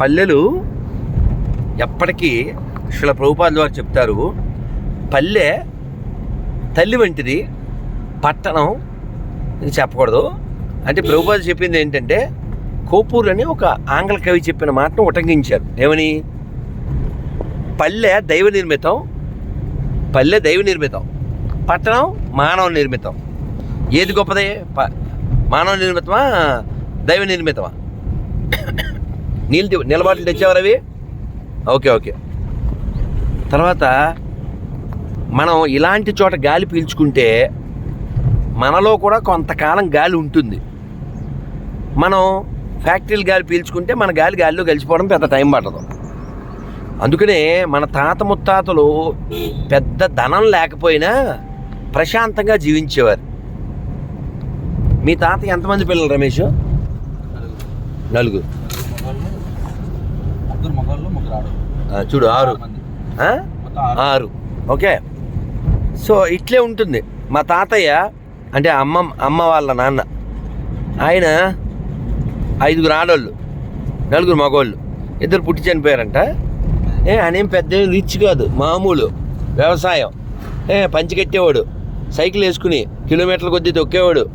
పల్లెలు ఎప్పటికీ శిల ప్రభుపాదుల వారు చెప్తారు పల్లె తల్లి వంటిది పట్టణం చెప్పకూడదు. అంటే ప్రభుపాద చెప్పింది ఏంటంటే కోపూర్ అని ఒక ఆంగ్ల కవి చెప్పిన మాటను ఉటంకించారు. ఏమని? పల్లె దైవ నిర్మితం పల్లె దైవ నిర్మితం పట్టణం మానవ నిర్మితం. ఏది గొప్పది? ప మానవ నిర్మితమా? దైవ నిర్మితమా? నీళ్ళు తీ- తెచ్చేవారు అవి? Okay okay. తర్వాత మనం ఇలాంటి చోట గాలి పీల్చుకుంటే మనలో కూడా కొంతకాలం గాలి ఉంటుంది. మనం ఫ్యాక్టరీలు గాలి పీల్చుకుంటే మన గాలి గాలిలో కలిసిపోవడం పెద్ద టైం పట్టదు. అందుకనే మన తాత ముత్తాతలు పెద్ద ధనం లేకపోయినా ప్రశాంతంగా జీవించేవారు. మీ తాత ఎంతమంది పిల్లలు రమేష్? నలుగురు. చూడు ఆరు. ఆరు. ఓకే. సో ఇట్లే ఉంటుంది. మా తాతయ్య అంటే అమ్మ అమ్మ వాళ్ళ నాన్న ఆయన ఐదుగురు ఆడోళ్ళు నలుగురు మగవాళ్ళు ఇద్దరు పుట్టి చనిపోయారంట. ఏ ఆయన ఏం పెద్ద రిచ్ కాదు మామూలు వ్యవసాయం. ఏ పంచి కట్టేవాడు సైకిల్ వేసుకుని కిలోమీటర్ల కొద్దీ తొక్కేవాడు.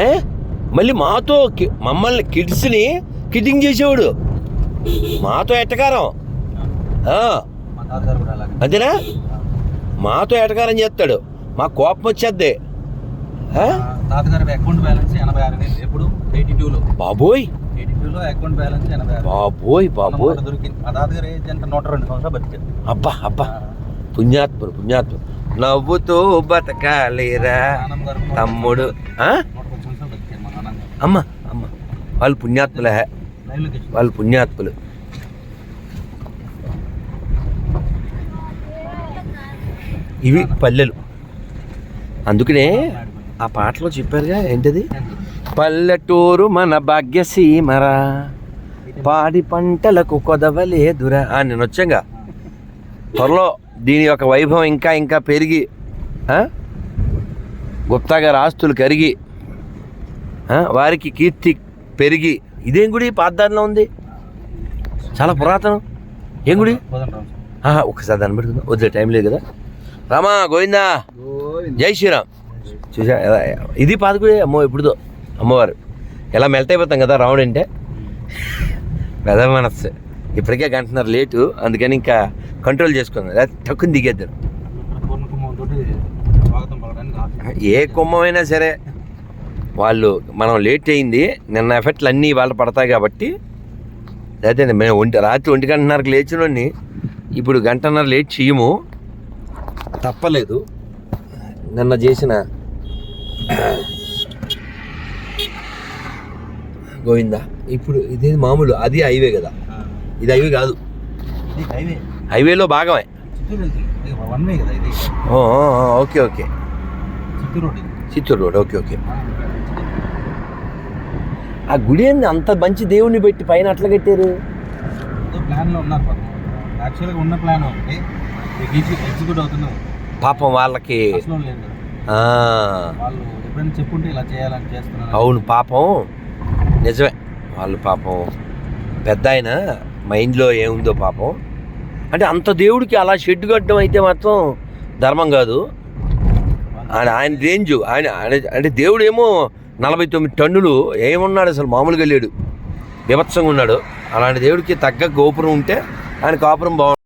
ఏ మళ్ళీ మాతో మమ్మల్ని కిడ్స్ని కిడ్డింగ్ చేసేవాడు. మాతో ఎట్టకారం ఆ, మా తాతగారు కూడా అలాగే అంతేనా? మాతో ఎటకారం చేస్తాడు. మా కోపం వచ్చేద్ది. బాబోయ్. బాబోయ్ బాబోయ్. అబ్బా అబ్బా. పుణ్యాత్ముడు పుణ్యాత్ముడు. నవ్వుతూ బతకాలిరా తమ్ముడు. అమ్మ అమ్మ. వాళ్ళు పుణ్యాత్ములే. వాళ్ళు పుణ్యాత్ములు. ఇవి పల్లెలు. అందుకనే ఆ పాటలో చెప్పారుగా ఏంటది? పల్లెటూరు మన భాగ్యసీమరా. పాడి పంటలకు కొదవలేదురా. ఆ, నేను వచ్చాగా. త్వరలో దీని యొక్క వైభవం ఇంకా ఇంకా పెరిగి ఆ? గుప్తా గారి ఆస్తులు కరిగి? వారికి కీర్తి పెరిగి. ఇదేం గుడి? పాతదారిలో ఉంది. చాలా పురాతనం. ఏం గుడి? ఒక్కసారి దాన్ని పెట్టుకుందాం. వద్దు టైం లేదు కదా. రామా గోవిందా? జై శ్రీరామ్. చూసా ఇది పాతకుడే అమ్మో ఎప్పుడుదో అమ్మవారు. ఎలా మెల్ట్ అయిపోతాం కదా రావడం అంటే? పెద్ద మనస్సు. ఇప్పటికే గంటన్నర లేటు అందుకని ఇంకా కంట్రోల్ చేసుకుందాం. లేదా తక్కువ దిగేద్దాం. పూర్ణ కుటుంబంతో స్వాగతం పలకడానికి ఆశ. ఏ కుమ్మమైనా సరే వాళ్ళు మనం లేట్ అయింది నిన్న ఎఫెక్ట్లు అన్నీ వాళ్ళు పడతాయి కాబట్టి అయితే మేము ఒంటి రాత్రి ఒంటి గంటన్నరకు లేచినోడిని ఇప్పుడు గంటన్నర లేట్ చేయము. తప్పలేదు. నిన్న చేసిన గోవిందా. ఇప్పుడు ఇది మామూలు? అది హైవే కదా. ఇది హైవే కాదు. హైవే. హైవేలో భాగమే. Okay okay. Chittoor road okay okay. ఆ గుడి ఏంది? అంత మంచి దేవుణ్ణి పెట్టి పైన అట్లా కట్టారు? ప్లాన్లో ఉన్నారు యాక్చువల్గా ఉన్న ప్లాన్ ఒకటి. ఎగ్జిక్యూట్ అవుతుంది. పాపం వాళ్ళకి అవును పాపం. నిజమే. వాళ్ళు పాపం పెద్ద ఆయన మైండ్లో ఏముందో పాపం. అంటే అంత దేవుడికి అలా షెడ్ కట్టడం అయితే మాత్రం ధర్మం కాదు. ఆయన ఆయన రేంజ్ ఆయన ఆయన- అంటే దేవుడు ఏమో నలభై తొమ్మిది టన్నులు ఏమున్నాడు అసలు? మామూలుగా లేడు. బీభత్సంగా ఉన్నాడు. అలాంటి దేవుడికి తగ్గ గోపురం ఉంటే ఆయన కాపురం బాగుంటుంది.